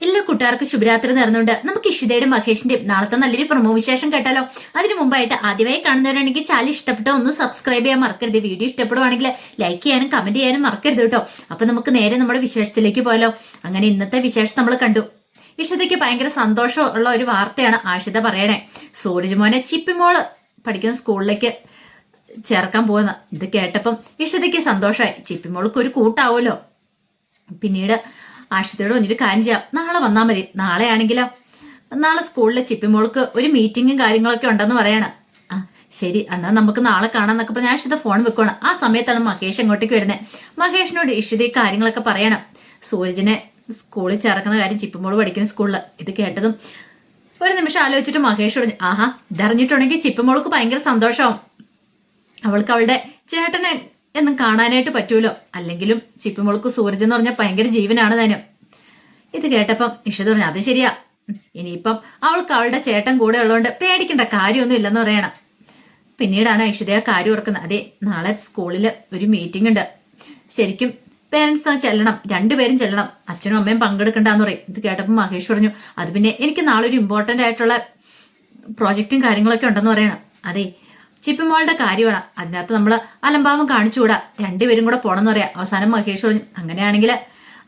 എല്ലാ കൂട്ടുകാർക്കും ശുഭരാത്രി നേർന്നുകൊണ്ട് നമുക്ക് ഇഷിതയുടെ മഹേഷിന്റെയും നാളത്തെ നല്ലൊരു പ്രൊമോ വിശേഷം കേട്ടാലോ? അതിനു മുമ്പായിട്ട് ആദ്യമായി കാണുന്നവരാണെങ്കിൽ ചാനൽ ഇഷ്ടപ്പെട്ട ഒന്ന് സബ്സ്ക്രൈബ് ചെയ്യാൻ മറക്കരുത്. വീഡിയോ ഇഷ്ടപ്പെടുവാണെങ്കിൽ ലൈക്ക് ചെയ്യാനും കമന്റ് ചെയ്യാനും മറക്കരുത് കേട്ടോ. അപ്പൊ നമുക്ക് നേരെ നമ്മുടെ വിശേഷത്തിലേക്ക് പോയാലോ? അങ്ങനെ ഇന്നത്തെ വിശേഷം നമ്മൾ കണ്ടു. ഇഷിതയ്ക്ക് ഭയങ്കര സന്തോഷമുള്ള ഒരു വാർത്തയാണ് ആഷിത പറയണേ. സൂരജ് മോനെ ചിപ്പിമോൾ പഠിക്കുന്ന സ്കൂളിലേക്ക് ചേർക്കാൻ പോകുന്ന ഇത് കേട്ടപ്പം ഇഷിതയ്ക്ക് സന്തോഷമായി. ചിപ്പിമോൾക്ക് ഒരു കൂട്ടാവുമല്ലോ. പിന്നീട് ആഷിതയോട് വന്നിട്ട് കാര്യം ചെയ്യാം. നാളെ വന്നാൽ മതി. നാളെ ആണെങ്കിലോ നാളെ സ്കൂളിലെ ചിപ്പിമോൾക്ക് ഒരു മീറ്റിങ്ങും കാര്യങ്ങളൊക്കെ ഉണ്ടെന്ന് പറയണം. ആ ശരി. എന്നാൽ നമുക്ക് നാളെ കാണാന്നൊക്കെ പറഞ്ഞ് ആഷിത ഫോൺ വെക്കണം ആ സമയത്താണ് മഹേഷ് അങ്ങോട്ടേക്ക് വരുന്നത് മഹേഷിനോട് ഇഷിത ഈ കാര്യങ്ങളൊക്കെ പറയണം. സൂരജിനെ സ്കൂളിൽ ചേർക്കുന്ന കാര്യം ചിപ്പിമോൾ പഠിക്കുന്ന സ്കൂളിൽ ഇത് കേട്ടതും ഒരു നിമിഷം ആലോചിച്ചിട്ട് മഹേഷ് പറഞ്ഞു ആഹാ ഇതറിഞ്ഞിട്ടുണ്ടെങ്കിൽ ചിപ്പിമോൾക്ക് ഭയങ്കര സന്തോഷമാവും. അവൾക്ക് അവളുടെ ചേട്ടനെ എന്നും കാണാനായിട്ട് പറ്റൂലോ? അല്ലെങ്കിലും ചിപ്പിമോൾക്ക് സൂരജ് എന്ന് പറഞ്ഞാൽ ഭയങ്കര ജീവനാണ് താനും ഇത് കേട്ടപ്പം ഇഷിത പറഞ്ഞു അത് ശരിയാ. ഇനിയിപ്പം അവൾക്ക് അവളുടെ ചേട്ടൻ കൂടെ ഉള്ളതുകൊണ്ട് പേടിക്കേണ്ട കാര്യമൊന്നും ഇല്ലെന്ന് പറയണം. പിന്നീടാണ് ഐശ്വര്യ കാര്യം ഓർക്കുന്നത്. അതെ നാളെ സ്കൂളിൽ ഒരു മീറ്റിംഗ് ഉണ്ട്. ശരിക്കും പേരൻസ് ചെല്ലണം രണ്ടുപേരും ചെല്ലണം. അച്ഛനും അമ്മയും പങ്കെടുക്കണ്ടെന്ന് പറയും. ഇത് കേട്ടപ്പോൾ മഹേഷ് പറഞ്ഞു അത് പിന്നെ എനിക്ക് നാളെ ഒരു ഇമ്പോർട്ടന്റ് ആയിട്ടുള്ള പ്രോജക്റ്റും കാര്യങ്ങളൊക്കെ ഉണ്ടെന്ന് പറയണം. അതെ ചിപ്പിമോളുടെ കാര്യമാണ്. അതിനകത്ത് നമ്മൾ അലംഭാവം കാണിച്ചുകൂടാ. രണ്ടുപേരും കൂടെ പോണെന്ന് പറയാം. അവസാനം മഹേഷ് പറഞ്ഞു അങ്ങനെയാണെങ്കിൽ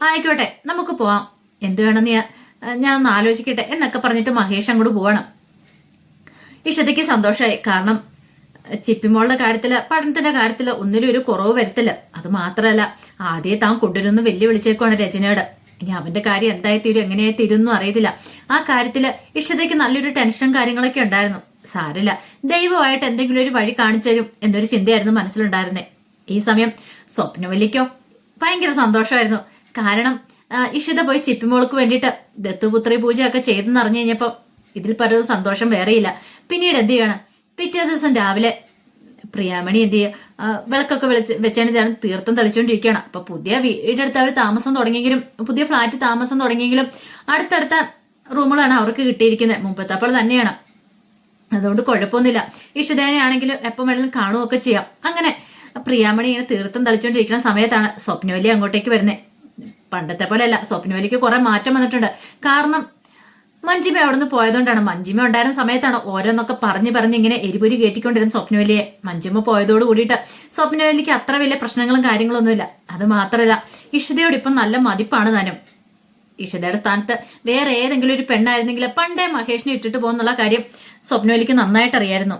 ആയിക്കോട്ടെ നമുക്ക് പോവാം. എന്ത് വേണമെന്ന് ഞാൻ ഒന്ന് ആലോചിക്കട്ടെ എന്നൊക്കെ പറഞ്ഞിട്ട് മഹേഷ് അങ്ങോട്ട് പോവണം. ഇഷതയ്ക്ക് സന്തോഷമായി കാരണം ചിപ്പിമോളുടെ കാര്യത്തിൽ പഠനത്തിന്റെ കാര്യത്തിൽ ഒന്നിലും ഒരു കുറവ് വരുത്തില്ല. അത് മാത്രമല്ല ആദ്യം താൻ കൊണ്ടുവരുന്നു വെല്ലുവിളിച്ചേക്കുവാണ് രചനയോട് ഇനി അവന്റെ കാര്യം എന്തായി തീരും എങ്ങനെയായി തീരുമെന്നും അറിയത്തില്ല. ആ കാര്യത്തിൽ ഇഷതയ്ക്ക് നല്ലൊരു ടെൻഷൻ കാര്യങ്ങളൊക്കെ ഉണ്ടായിരുന്നു. സാരില്ല. ദൈവമായിട്ട് എന്തെങ്കിലും ഒരു വഴി കാണിച്ചു തരും എന്നൊരു ചിന്തയായിരുന്നു മനസ്സിലുണ്ടായിരുന്നേ. ഈ സമയം സ്വപ്നവല്ലിക്കോ ഭയങ്കര സന്തോഷമായിരുന്നു. കാരണം ഇഷിത പോയി ചിപ്പിമോൾക്ക് വേണ്ടിയിട്ട് ദത്തുപുത്രി പൂജയൊക്കെ ചെയ്തെന്ന് അറിഞ്ഞു കഴിഞ്ഞപ്പോൾ ഇതിൽ പരവും സന്തോഷം വേറെയില്ല. പിന്നീട് എന്ത് ചെയ്യണം? പിറ്റേ ദിവസം രാവിലെ പ്രിയാമണി എന്ത് ചെയ്യുക വിളക്കൊക്കെ വെളിച്ച് വെച്ചാണ് ഞാൻ തീർത്ഥം തെളിച്ചുകൊണ്ടിരിക്കുകയാണ്. അപ്പൊ പുതിയ വീടെടുത്ത് അവർ താമസം തുടങ്ങിയെങ്കിലും പുതിയ ഫ്ലാറ്റ് താമസം തുടങ്ങിയെങ്കിലും അടുത്തടുത്ത റൂമുകളാണ് അവർക്ക് കിട്ടിയിരിക്കുന്നത് മുമ്പത്തപ്പോൾ തന്നെയാണ്. അതുകൊണ്ട് കുഴപ്പമൊന്നുമില്ല. ഇഷ്ടദേവനെ ആണെങ്കിലും എപ്പം വേണമെങ്കിലും കാണുകയൊക്കെ ചെയ്യാം. അങ്ങനെ പ്രിയാമണി ഇങ്ങനെ തീർത്ഥം തളിച്ചുകൊണ്ടിരിക്കുന്ന സമയത്താണ് സ്വപ്നവലി അങ്ങോട്ടേക്ക് വരുന്നത് പണ്ടത്തെ പോലെ അല്ല സ്വപ്നവലിക്ക് കുറെ മാറ്റം വന്നിട്ടുണ്ട്. കാരണം മഞ്ജിമ അവിടുന്ന് പോയതുകൊണ്ടാണ്. മഞ്ജിമ ഉണ്ടായിരുന്ന സമയത്താണ് ഓരോന്നൊക്കെ പറഞ്ഞു പറഞ്ഞ് ഇങ്ങനെ എരിപുരി കയറ്റിക്കൊണ്ടിരുന്ന സ്വപ്നവലിയെ മഞ്ജിമ പോയതോട് കൂടിയിട്ട്. സ്വപ്നവലിക്ക് അത്ര വലിയ പ്രശ്നങ്ങളും കാര്യങ്ങളൊന്നുമില്ല. അത് മാത്രമല്ല ഇഷ്ടതയോട് ഇപ്പം നല്ല മതിപ്പാണ് താനും ഇഷിതയുടെ സ്ഥാനത്ത് വേറെ ഏതെങ്കിലും ഒരു പെണ്ണായിരുന്നെങ്കിൽ പണ്ടേ മഹേഷിനെ ഇട്ടിട്ട് പോകുന്നുള്ള കാര്യം സ്വപ്നവലിക്ക് നന്നായിട്ട് അറിയായിരുന്നു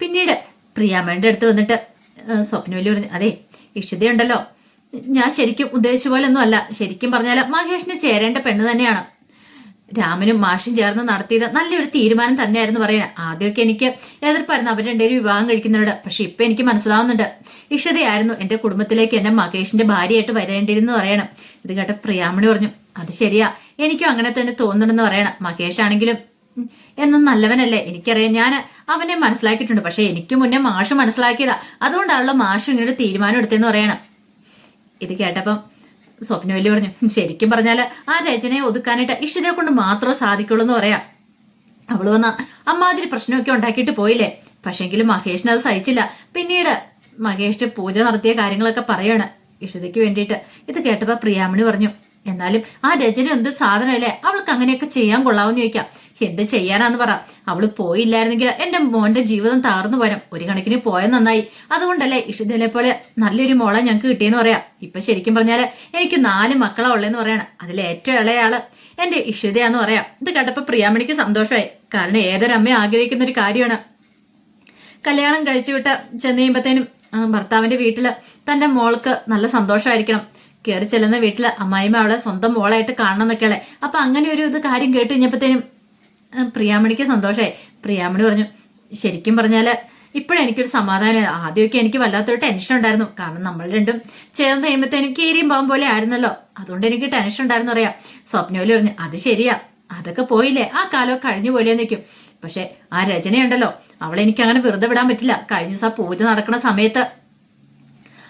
പിന്നീട് പ്രിയാമ്മയുടെ അടുത്ത് വന്നിട്ട് സ്വപ്നവലി പറഞ്ഞു അതെ ഇഷിതയുണ്ടല്ലോ. ഞാൻ ശരിക്കും ഉദ്ദേശിച്ച പോലെ ഒന്നും അല്ല ശരിക്കും പറഞ്ഞാൽ മഹേഷിന് ചേരേണ്ട പെണ്ണ് തന്നെയാണ്. രാമനും മാഷും ചേർന്ന് നടത്തിയത് നല്ലൊരു തീരുമാനം തന്നെയായിരുന്നു പറയുന്നത് ആദ്യമൊക്കെ എനിക്ക് എതിർപ്പായിരുന്നു അവരുടെ രണ്ടുപേരും വിവാഹം കഴിക്കുന്നവരോട്. പക്ഷെ ഇപ്പൊ എനിക്ക് മനസ്സിലാവുന്നുണ്ട്. ഇഷതയായിരുന്നു എന്റെ കുടുംബത്തിലേക്ക് എന്റെ മഹേഷിന്റെ ഭാര്യയായിട്ട് വരേണ്ടിയിരുന്നു പറയണം. ഇത് കേട്ട പ്രിയാമണി പറഞ്ഞു അത് ശരിയാ. എനിക്കും അങ്ങനെ തന്നെ തോന്നണമെന്ന് പറയണം. മഹേഷ് ആണെങ്കിലും എന്നും നല്ലവനല്ലേ. എനിക്കറിയാം ഞാൻ അവനെ മനസ്സിലാക്കിയിട്ടുണ്ട്. പക്ഷെ എനിക്ക് മുന്നേ മാഷ് മനസ്സിലാക്കിയതാ. അതുകൊണ്ടാണല്ലോ മാഷ് ഇങ്ങനെ ഒരു തീരുമാനം എടുത്തെന്ന് പറയണം. ഇത് കേട്ടപ്പം സ്വപ്നവല്ലി പറഞ്ഞു ശരിക്കും പറഞ്ഞാൽ ആ രചനയെ ഒതുക്കാനായിട്ട് ഇഷ്ടതയെ കൊണ്ട് മാത്രമേ സാധിക്കുള്ളൂ എന്ന് പറയാം. അവൾ വന്ന അമ്മാതിരി പ്രശ്നമൊക്കെ ഉണ്ടാക്കിയിട്ട് പോയില്ലേ? പക്ഷെങ്കിലും മഹേഷിന് അത് സഹിച്ചില്ല. പിന്നീട് മഹേഷിന്റെ പൂജ നടത്തിയ കാര്യങ്ങളൊക്കെ പറയാണ് ഇഷ്ടതയ്ക്ക് വേണ്ടിയിട്ട്. ഇത് കേട്ടപ്പോ പ്രിയാമണി പറഞ്ഞു എന്നാലും ആ രചന എന്ത് സാധനമല്ലേ? അവൾക്ക് അങ്ങനെയൊക്കെ ചെയ്യാൻ കൊള്ളാവെന്ന് ചോദിക്കാം. എന്ത് ചെയ്യാനാന്ന് പറ. അവൾ പോയില്ലായിരുന്നെങ്കിൽ എന്റെ മോന്റെ ജീവിതം താർന്നു പോരാം. ഒരു കണക്കിന് പോയത് നന്നായി. അതുകൊണ്ടല്ലേ ഇഷിതനെ പോലെ നല്ലൊരു മോളെ ഞങ്ങൾക്ക് കിട്ടിയെന്ന് പറയാം. ഇപ്പൊ ശരിക്കും പറഞ്ഞാൽ എനിക്ക് നാല് മക്കളാ ഉള്ളതെന്ന് പറയണം. അതിൽ ഏറ്റവും ഇളയാൾ എന്റെ ഇഷിതയാന്ന് പറയാം. ഇത് കേട്ടപ്പോ പ്രിയാമണിക്ക് സന്തോഷമായി. കാരണം ഏതൊരമ്മ ആഗ്രഹിക്കുന്ന ഒരു കാര്യമാണ്. കല്യാണം കഴിച്ചുവിട്ട് ചെന്ന് കഴിയുമ്പത്തേനും ഭർത്താവിന്റെ വീട്ടിൽ തന്റെ മോൾക്ക് നല്ല സന്തോഷമായിരിക്കണം. കയറി ചെല്ലുന്ന വീട്ടിൽ അമ്മായിമ്മ അവളെ സ്വന്തം മോളായിട്ട് കാണണം എന്നൊക്കെയാളെ അപ്പൊ അങ്ങനെ ഒരു ഇത് കാര്യം കേട്ട് കഴിഞ്ഞപ്പോഴത്തേനും പ്രിയാമണിക്ക് സന്തോഷമായി പ്രിയാമണി പറഞ്ഞു ശരിക്കും പറഞ്ഞാൽ ഇപ്പോഴും എനിക്കൊരു സമാധാനം. ആദ്യമൊക്കെ എനിക്ക് വല്ലാത്തൊരു ടെൻഷൻ ഉണ്ടായിരുന്നു. കാരണം നമ്മൾ രണ്ടും ചേർന്ന് കഴിയുമ്പോഴത്തേനും കീരിയും പാവം പോലെ ആയിരുന്നല്ലോ. അതുകൊണ്ട് എനിക്ക് ടെൻഷൻ ഉണ്ടായിരുന്നു അറിയാം. സ്വപ്നോലി പറഞ്ഞു അത് ശരിയാ. അതൊക്കെ പോയില്ലേ. ആ കാലമൊക്കെ കഴിഞ്ഞു പോലെ നിൽക്കും പക്ഷെ ആ രചനയുണ്ടല്ലോ. അവളെ എനിക്ക് അങ്ങനെ വെറുതെ വിടാൻ പറ്റില്ല. കഴിഞ്ഞ ദിവസം പൂജ നടക്കുന്ന സമയത്ത്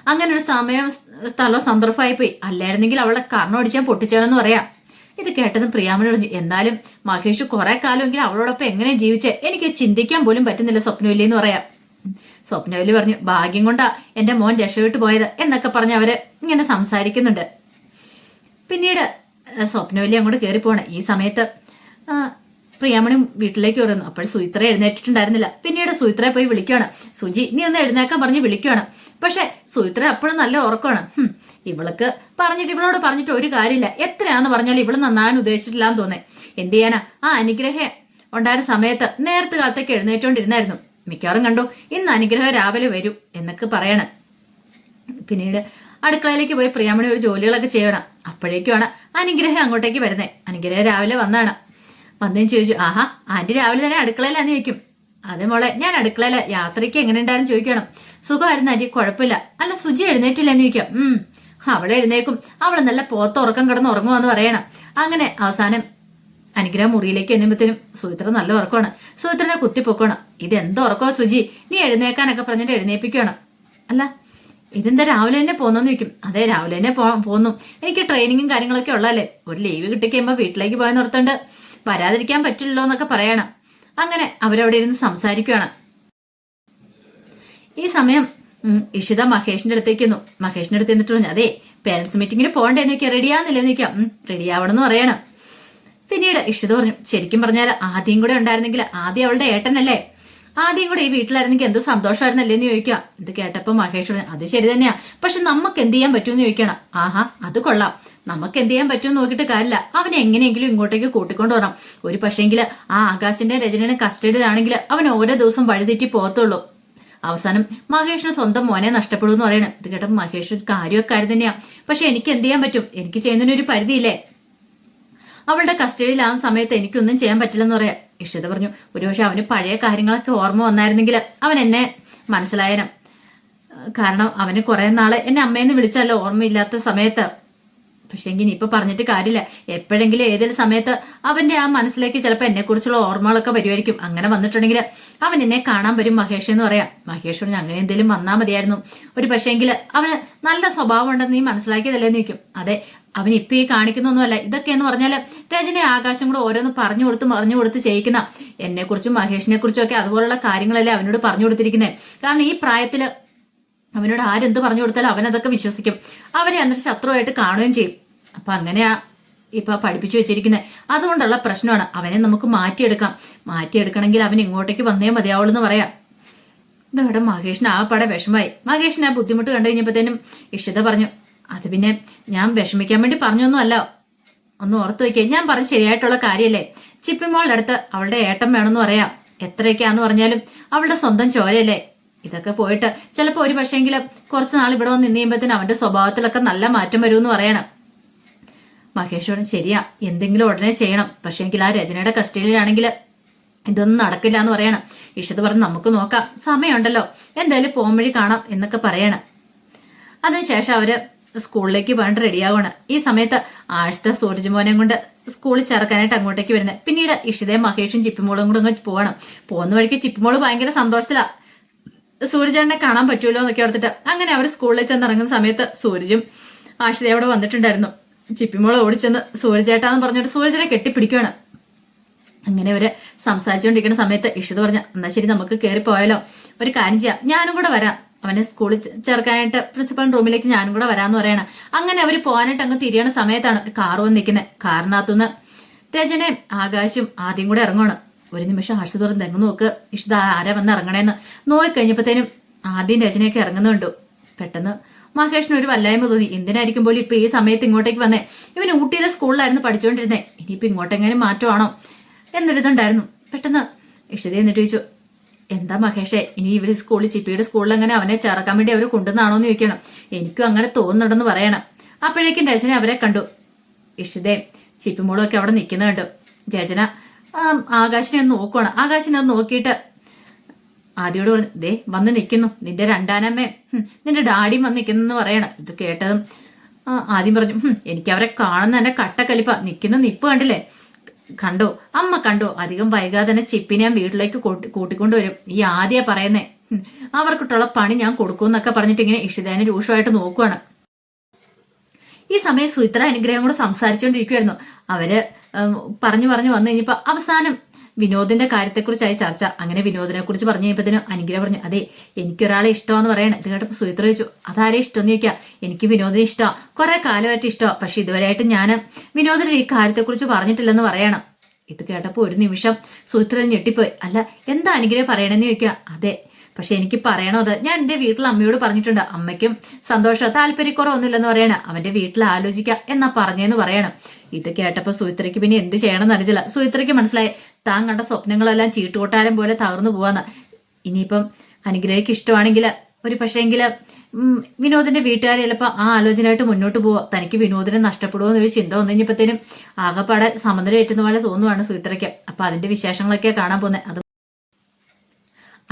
അങ്ങനെ ഒരു സമയം സ്ഥലവും സന്ദർഭമായി പോയി അല്ലായിരുന്നെങ്കിൽ അവളെ കർണോടിച്ചാൻ പൊട്ടിച്ചാലെന്ന് പറയാം. ഇത് കേട്ടതും പ്രിയാമണി പറഞ്ഞു എന്നാലും മഹേഷ് കുറെ കാലമെങ്കിലും അവളോടൊപ്പം എങ്ങനെ ജീവിച്ചേ? എനിക്ക് ചിന്തിക്കാൻ പോലും പറ്റുന്നില്ല സ്വപ്നവല്ലി എന്ന് പറയാം. സ്വപ്നവല്ലി പറഞ്ഞു ഭാഗ്യം കൊണ്ടാ എന്റെ മോൻ രക്ഷപ്പെട്ടു പോയത് എന്നൊക്കെ പറഞ്ഞ് അവർ ഇങ്ങനെ സംസാരിക്കുന്നുണ്ട്. പിന്നീട് സ്വപ്നവില്ലി അങ്ങോട്ട് കയറി പോണേ. ഈ സമയത്ത് പ്രിയാമണി വീട്ടിലേക്ക് വരുന്നു അപ്പോൾ സുയിത്ര എഴുന്നേറ്റിട്ടുണ്ടായിരുന്നില്ല. പിന്നീട് സുയിത്രയെ പോയി വിളിക്കുകയാണ് സുജി നീ ഒന്ന് എഴുന്നേക്കാൻ പറഞ്ഞ് വിളിക്കുകയാണ് പക്ഷെ സുയിത്ര അപ്പോഴും നല്ല ഉറക്കമാണ്. ഇവൾക്ക് പറഞ്ഞിട്ട് ഇവളോട് പറഞ്ഞിട്ട് ഒരു കാര്യമില്ല. എത്രയാന്ന് പറഞ്ഞാൽ ഇവൾ നന്നാൻ ഉദ്ദേശിച്ചിട്ടില്ലാന്ന് തോന്നേ. എന്ത് ചെയ്യാനാ? ആ അനുഗ്രഹം ഉണ്ടായിരുന്ന സമയത്ത് നേരത്തെ കാലത്തേക്ക് എഴുന്നേറ്റോണ്ടിരുന്നായിരുന്നു. മിക്കവാറും കണ്ടു ഇന്ന് അനുഗ്രഹം രാവിലെ വരും എന്നൊക്കെ പറയണം. പിന്നീട് അടുക്കളയിലേക്ക് പോയി പ്രിയാമണി ഒരു ജോലികളൊക്കെ ചെയ്യണം. അപ്പോഴേക്കുമാണ് അനുഗ്രഹം അങ്ങോട്ടേക്ക് വരുന്നത് അനുഗ്രഹം രാവിലെ വന്നാണ്. വന്നേന്ന് ചോദിച്ചു ആഹാ ആന്റി രാവിലെ തന്നെ അടുക്കളയിലാന്ന് ചോദിക്കും. അതെ മോളെ ഞാൻ അടുക്കളയില യാത്രയ്ക്ക് എങ്ങനെ ഉണ്ടായാലും ചോദിക്കണം. സുഖമായിരുന്നു അരി കുഴപ്പമില്ല. അല്ല സുജി എഴുന്നേറ്റില്ലെന്ന് ചോദിക്കാം. ഉം. അവളെ എഴുന്നേക്കും അവളെ നല്ല പോത്ത ഉറക്കം കിടന്ന് ഉറങ്ങുമെന്ന് പറയണം. അങ്ങനെ അവസാനം അനുഗ്രഹം മുറിയിലേക്ക് എന്നുമ്പോഴത്തേനും സുമിത്ര നല്ല ഉറക്കമാണ്. സുമിത്രനെ കുത്തിപ്പൊക്കണം. ഇത് എന്താ ഉറക്കോ സുജി നീ എഴുന്നേക്കാനൊക്കെ പറഞ്ഞിട്ട് എഴുന്നേപ്പിക്കണം അല്ല ഇതെന്താ രാവിലെ തന്നെ പോന്നോന്ന് ചോദിക്കും. അതെ രാവിലെ തന്നെ പോന്നു. എനിക്ക് ട്രെയിനിങ്ങും കാര്യങ്ങളൊക്കെ ഉള്ളതല്ലേ. ഒരു ലീവ് കിട്ടിക്കഴിയുമ്പോൾ വീട്ടിലേക്ക് പോയെന്ന് ഓർത്തുണ്ട് വരാതിരിക്കാൻ പറ്റില്ലല്ലോ എന്നൊക്കെ പറയണം. അങ്ങനെ അവരവിടെ ഇരുന്ന് സംസാരിക്കുകയാണ് ഈ സമയം ഇഷിത മഹേഷിന്റെ അടുത്തേക്ക് ചെന്നു. മഹേഷിന്റെ അടുത്ത് എന്നിട്ട് പറഞ്ഞു അതെ പേരൻസ് മീറ്റിങ്ങിന് പോകണ്ടേന്ന് ചോദിക്കാം റെഡിയാന്നില്ലെന്ന് ചോദിക്കാം റെഡി ആവണം എന്ന് പറയണം. പിന്നീട് ഇഷിത പറഞ്ഞു ശരിക്കും പറഞ്ഞാൽ ആദ്യം കൂടെ ഉണ്ടായിരുന്നെങ്കിൽ ആദ്യം അവളുടെ ഏട്ടനല്ലേ? ആദ്യം കൂടെ ഈ വീട്ടിലായിരുന്നെങ്കിൽ എന്ത് സന്തോഷമായിരുന്നല്ലേ എന്ന് ചോദിക്കാം ഇത് കേട്ടപ്പോ മഹേഷ് അത് ശരി തന്നെയാ. പക്ഷെ നമുക്ക് എന്ത് ചെയ്യാൻ പറ്റുമെന്ന് ചോദിക്കണം. ആഹാ അത് കൊള്ളാം. നമുക്ക് എന്ത് ചെയ്യാൻ പറ്റുമെന്ന് നോക്കിയിട്ട് കാര്യമില്ല. അവനെ എങ്ങനെയെങ്കിലും ഇങ്ങോട്ടേക്ക് കൂട്ടിക്കൊണ്ടു വരണം. ഒരു പക്ഷേങ്കിൽ ആ ആകാശിന്റെ രചനയുടെ കസ്റ്റഡിയിലാണെങ്കിൽ അവൻ ഓരോ ദിവസം വഴിതെറ്റി പോകത്തുള്ളൂ. അവസാനം മഹേഷിന് സ്വന്തം മോനെ നഷ്ടപ്പെടുമെന്ന് പറയണം. ഇത് കേട്ടപ്പോൾ മഹേഷ് കാര്യമൊക്കെ കാര്യം തന്നെയാ. പക്ഷെ എനിക്ക് എന്ത് ചെയ്യാൻ പറ്റും? എനിക്ക് ചെയ്യുന്നതിനൊരു പരിധിയില്ലേ? അവളുടെ കസ്റ്റഡിയിലാകുന്ന സമയത്ത് എനിക്കൊന്നും ചെയ്യാൻ പറ്റില്ലെന്ന് പറയാം. ഇഷിത പറഞ്ഞു. ഒരുപക്ഷെ അവന് പഴയ കാര്യങ്ങളൊക്കെ ഓർമ്മ വന്നായിരുന്നെങ്കിൽ അവൻ എന്നെ മനസ്സിലായനം. കാരണം അവന് കുറേ നാളെ എന്നെ അമ്മയെന്ന് വിളിച്ചല്ലോ ഓർമ്മയില്ലാത്ത സമയത്ത് പക്ഷെ എങ്കിൽ ഇപ്പൊ പറഞ്ഞിട്ട് കാര്യമില്ല. എപ്പോഴെങ്കിലും ഏതെങ്കിലും സമയത്ത് അവന്റെ ആ മനസ്സിലേക്ക് ചിലപ്പോൾ എന്നെ കുറിച്ചുള്ള ഓർമ്മകളൊക്കെ വരുമായിരിക്കും അങ്ങനെ വന്നിട്ടുണ്ടെങ്കിൽ അവൻ എന്നെ കാണാൻ വരും മഹേഷ് എന്ന് പറയാം. മഹേഷ് പറഞ്ഞു അങ്ങനെ എന്തെങ്കിലും വന്നാൽ മതിയായിരുന്നു. ഒരു പക്ഷേങ്കിൽ അവന് നല്ല സ്വഭാവം ഉണ്ടെന്ന് നീ മനസ്സിലാക്കിയതല്ലേ നിൽക്കും അതെ അവൻ ഇപ്പൊ ഈ കാണിക്കുന്നൊന്നുമല്ല. ഇതൊക്കെ എന്ന് പറഞ്ഞാൽ രജന ആകാശം കൂടെ ഓരോന്ന് പറഞ്ഞു കൊടുത്ത് പറഞ്ഞു കൊടുത്ത് ചെയ്യിക്കുന്ന എന്നെ കുറിച്ചും മഹേഷിനെ കുറിച്ചും ഒക്കെ അതുപോലുള്ള കാര്യങ്ങളല്ലേ അവനോട് പറഞ്ഞു കൊടുത്തിരിക്കുന്നത് കാരണം ഈ പ്രായത്തിൽ അവനോട് ആരെന്ത് പറഞ്ഞു കൊടുത്താലും അവൻ അതൊക്കെ വിശ്വസിക്കും. അവനെ എന്നിട്ട് ശത്രുവായിട്ട് കാണുകയും ചെയ്യും. അപ്പൊ അങ്ങനെയാ ഇപ്പൊ പഠിപ്പിച്ചു വെച്ചിരിക്കുന്നത് അതുകൊണ്ടുള്ള പ്രശ്നമാണ്. അവനെ നമുക്ക് മാറ്റിയെടുക്കാം. മാറ്റിയെടുക്കണമെങ്കിൽ അവൻ ഇങ്ങോട്ടേക്ക് വന്നേ മതിയാവുള്ളൂ എന്ന് പറയാം. ഇതോടെ മഹേഷിന് ആ പട വിഷമായി മഹേഷിന് ആ ബുദ്ധിമുട്ട് കണ്ടു കഴിഞ്ഞപ്പോഴത്തേനും ഇഷിത പറഞ്ഞു അത് പിന്നെ ഞാൻ വിഷമിക്കാൻ വേണ്ടി പറഞ്ഞൊന്നും അല്ല ഒന്ന് ഓർത്ത് വെക്കുക ഞാൻ പറഞ്ഞ ശരിയായിട്ടുള്ള കാര്യമല്ലേ ചിപ്പിമോളുടെ അടുത്ത് അവളുടെ ഏട്ടം വേണമെന്ന് പറയാം. എത്രയൊക്കെയാന്ന് പറഞ്ഞാലും അവളുടെ സ്വന്തം ചോരയല്ലേ? ഇതൊക്കെ പോയിട്ട് ചിലപ്പോൾ ഒരു പക്ഷേങ്കിലും കുറച്ച് നാൾ ഇവിടെ വന്ന് നിന്ന് കഴിയുമ്പോഴത്തേനും അവന്റെ സ്വഭാവത്തിലൊക്കെ നല്ല മാറ്റം വരുമെന്ന് പറയണം. മഹേഷോട് ശരിയാ. എന്തെങ്കിലും ഉടനെ ചെയ്യണം. പക്ഷേങ്കിൽ ആ രചനയുടെ കസ്റ്റഡിയിലാണെങ്കിൽ ഇതൊന്നും നടക്കില്ല എന്ന് പറയണം. ഇഷത് പറഞ്ഞ് നമുക്ക് നോക്കാം. സമയമുണ്ടല്ലോ. എന്തായാലും പോകും വഴി കാണാം എന്നൊക്കെ പറയണം. അതിനുശേഷം അവർ സ്കൂളിലേക്ക് പോകാണ്ട് റെഡിയാവണം. ഈ സമയത്ത് ആഴ്ചത്തെ സൂരജ് മോനെ കൊണ്ട് സ്കൂളിൽ ചേർക്കാനായിട്ട് അങ്ങോട്ടേക്ക് വരുന്നത് പിന്നീട് ഇഷിതയും മഹേഷും ചിപ്പിമോളും കൂടെ അങ്ങ് പോകണം പോകുന്ന വഴിക്ക് ചിപ്പിമോൾ ഭയങ്കര സന്തോഷത്തിലാ. സൂരജേട്ടനെ കാണാൻ പറ്റുമല്ലോ എന്നൊക്കെ ഓർത്തിട്ട് അങ്ങനെ അവർ സ്കൂളിൽ ചെന്നിറങ്ങുന്ന സമയത്ത് സൂരജും ആഷിതയും അവിടെ വന്നിട്ടുണ്ടായിരുന്നു. ചിപ്പിമോൾ ഓടിച്ചെന്ന് സൂരജേട്ടാന്ന് പറഞ്ഞിട്ട് സൂരജിനെ കെട്ടിപ്പിടിക്കുകയാണ് അങ്ങനെ അവർ സംസാരിച്ചുകൊണ്ടിരിക്കുന്ന സമയത്ത് ഇഷിത് പറഞ്ഞ എന്നാ ശരി നമുക്ക് കയറി പോയാലോ. ഒരു കാര്യം ചെയ്യാം. ഞാനും കൂടെ വരാം. അവനെ സ്കൂളിൽ ചേർക്കാനായിട്ട് പ്രിൻസിപ്പൽ റൂമിലേക്ക് ഞാനും കൂടെ വരാന്ന് പറയണം. അങ്ങനെ അവർ പോകാനായിട്ട് അങ്ങ് തിരിയണ സമയത്താണ് ഒരു കാർ വന്ന് നിൽക്കുന്നത് കാറിനകത്തുനിന്ന് രചനയും ആകാശും ആദ്യം കൂടെ ഇറങ്ങുകയാണ് ഒരു നിമിഷം ആശു തുറന്ന് തെങ്ങ് നോക്ക്. ഇഷിത ആരാ വന്ന് ഇറങ്ങണേന്ന്? നോക്കി കഴിഞ്ഞപ്പോഴത്തേനും ആദ്യം രചനയൊക്കെ ഇറങ്ങുന്നുണ്ടു. പെട്ടെന്ന്. മഹേഷിന് ഒരു വല്ലായ്മ തോന്നി. എന്തിനായിരിക്കും പോലും ഇപ്പൊ ഈ സമയത്ത് ഇങ്ങോട്ടേക്ക് വന്നേ? ഇവൻ ഊട്ടിയിലെ സ്കൂളിലായിരുന്നു പഠിച്ചുകൊണ്ടിരുന്നേ. ഇനിയിപ്പോ ഇങ്ങോട്ടെങ്ങാനും മാറ്റമാണോ? എന്നൊരിതുണ്ടായിരുന്നു. പെട്ടെന്ന് ഇഷിത എന്നിട്ട് ചോദിച്ചു എന്താ മഹേഷേ ഇനി ഇവർ സ്കൂളിൽ ചിപ്പിയുടെ സ്കൂളിൽ അങ്ങനെ അവനെ ചേർക്കാൻ വേണ്ടി അവർ കൊണ്ടുവന്നാണോ എന്ന് ചോദിക്കണം. എനിക്കും അങ്ങനെ തോന്നുന്നുണ്ടെന്ന് പറയണം. അപ്പോഴേക്കും രചന അവരെ കണ്ടു. ഇഷിതയും ചിപ്പിമോളും ഒക്കെ അവിടെ നിൽക്കുന്ന കണ്ടു. രചന ആകാശിനെ ഒന്ന് നോക്കുവാണ്. ആകാശിനെ ഒന്ന് നോക്കിയിട്ട് ആദ്യോട് പറഞ്ഞു ദേ വന്ന് നിൽക്കുന്നു. നിന്റെ രണ്ടാനമ്മയും നിന്റെ ഡാഡിയും വന്ന് നിൽക്കുന്നു എന്ന് പറയണം. ഇത് കേട്ടതും ആദ്യം പറഞ്ഞു എനിക്ക് അവരെ കാണുന്ന തന്നെ കട്ടക്കലിപ്പ. നിൽക്കുന്ന നിപ്പ് കണ്ടില്ലേ? കണ്ടോ? അമ്മ കണ്ടോ? അധികം വൈകാതെ തന്നെ ചിപ്പിനെ ഞാൻ വീട്ടിലേക്ക് കൂട്ടി- കൂട്ടിക്കൊണ്ടുവരും ഈ ആദ്യ പറയുന്നേ. അവർക്കിട്ടുള്ള പണി ഞാൻ കൊടുക്കുമെന്നൊക്കെ പറഞ്ഞിട്ട് ഇങ്ങനെ ഇഷിതേനെ രൂക്ഷമായിട്ട് നോക്കുവാണ്. ഈ സമയം സുമിത്ര അനുഗ്രഹം കൂടെ സംസാരിച്ചുകൊണ്ടിരിക്കുവായിരുന്നു. അവർ പറഞ്ഞു പറഞ്ഞു വന്നു കഴിഞ്ഞപ്പോ അവസാനം വിനോദിന്റെ കാര്യത്തെക്കുറിച്ചായി ചർച്ച. അങ്ങനെ വിനോദിനെ കുറിച്ച് പറഞ്ഞു കഴിയുമ്പോഴത്തേനും അനുഗ്രഹം പറഞ്ഞു അതെ എനിക്കൊരാളെ ഇഷ്ടമാന്ന് പറയണം. ഇത് കേട്ടപ്പോൾ സുഹിത്ര ചോദിച്ചു അതാരെ ഇഷ്ടം എന്ന് ചോദിക്കാം? എനിക്ക് വിനോദിനെ ഇഷ്ടമാണ് കുറെ കാലമായിട്ട് ഇഷ്ടമാണ് പക്ഷെ ഇതുവരെയായിട്ട് ഞാൻ വിനോദിന് ഈ കാര്യത്തെക്കുറിച്ച് പറഞ്ഞിട്ടില്ലെന്ന് പറയണം. ഇത് കേട്ടപ്പോൾ ഒരു നിമിഷം സുഹിത്ര ഞെട്ടിപ്പോയി. അല്ല എന്താ അനുഗ്രഹം പറയണമെന്ന് ചോദിക്കുക അതെ പക്ഷെ എനിക്ക് പറയണോ അത് ഞാൻ എന്റെ വീട്ടിൽ അമ്മയോട് പറഞ്ഞിട്ടുണ്ട് അമ്മയ്ക്കും സന്തോഷം താല്പര്യക്കുറവൊന്നുമില്ലെന്ന് പറയണ. അവന്റെ വീട്ടിൽ ആലോചിക്കാം എന്നാ പറഞ്ഞേന്ന് പറയണം. ഇത് കേട്ടപ്പോൾ സുഹിത്രയ്ക്ക് പിന്നെ എന്ത് ചെയ്യണമെന്ന് അറിയത്തില്ല. സുഹിത്രയ്ക്ക് മനസ്സിലായി താൻ കണ്ട സ്വപ്നങ്ങളെല്ലാം ചീട്ടുകൊട്ടാരം പോലെ തകർന്നു പോവാന്ന്. ഇനിയിപ്പം അനുഗ്രഹയ്ക്ക് ഇഷ്ടമാണെങ്കിൽ ഒരു പക്ഷേങ്കിൽ വിനോദിന്റെ വീട്ടുകാർ ചിലപ്പോൾ ആ ആലോചനയായിട്ട് മുന്നോട്ട് പോവുക തനിക്ക് വിനോദിനെ നഷ്ടപ്പെടുമോ എന്നൊരു ചിന്ത വന്നു കഴിഞ്ഞപ്പോഴത്തേനും ആകെപ്പാടെ സമുദ്രം ഏറ്റുന്ന പോലെ തോന്നുവാണ് സുഹിത്രയ്ക്ക് അപ്പൊ അതിന്റെ വിശേഷങ്ങളൊക്കെ കാണാൻ പോകുന്നത് അത്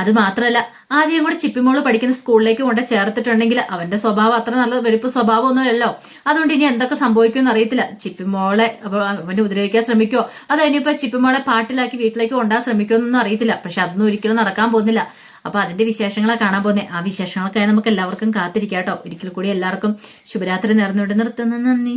അത് മാത്രമല്ല ആദ്യം കൂടെ ചിപ്പിമോൾ പഠിക്കുന്ന സ്കൂളിലേക്ക് കൊണ്ട് ചേർത്തിട്ടുണ്ടെങ്കിൽ അവന്റെ സ്വഭാവം അത്ര നല്ല വെളുപ്പ് സ്വഭാവമൊന്നുമല്ലല്ലോ. അതുകൊണ്ട് ഇനി എന്തൊക്കെ സംഭവിക്കുമെന്ന് അറിയത്തില്ല. ചിപ്പിമോളെ അവനെ ഉപദ്രവിക്കാൻ ശ്രമിക്കോ അത് ഇനിയിപ്പോ ചിപ്പിമോളെ പാട്ടിലാക്കി വീട്ടിലേക്ക് കൊണ്ടാൻ ശ്രമിക്കുമെന്നൊന്നും അറിയത്തില്ല. പക്ഷെ അതൊന്നും ഒരിക്കലും നടക്കാൻ പോകുന്നില്ല. അപ്പൊ അതിന്റെ വിശേഷങ്ങളെ കാണാൻ പോകുന്നത് ആ വിശേഷങ്ങൾക്കായി നമുക്ക് എല്ലാവർക്കും കാത്തിരിക്കാട്ടോ ഒരിക്കൽ കൂടി എല്ലാവർക്കും ശുഭരാത്രി നേർന്നുകൊണ്ട് നിർത്തുന്നു. നന്ദി.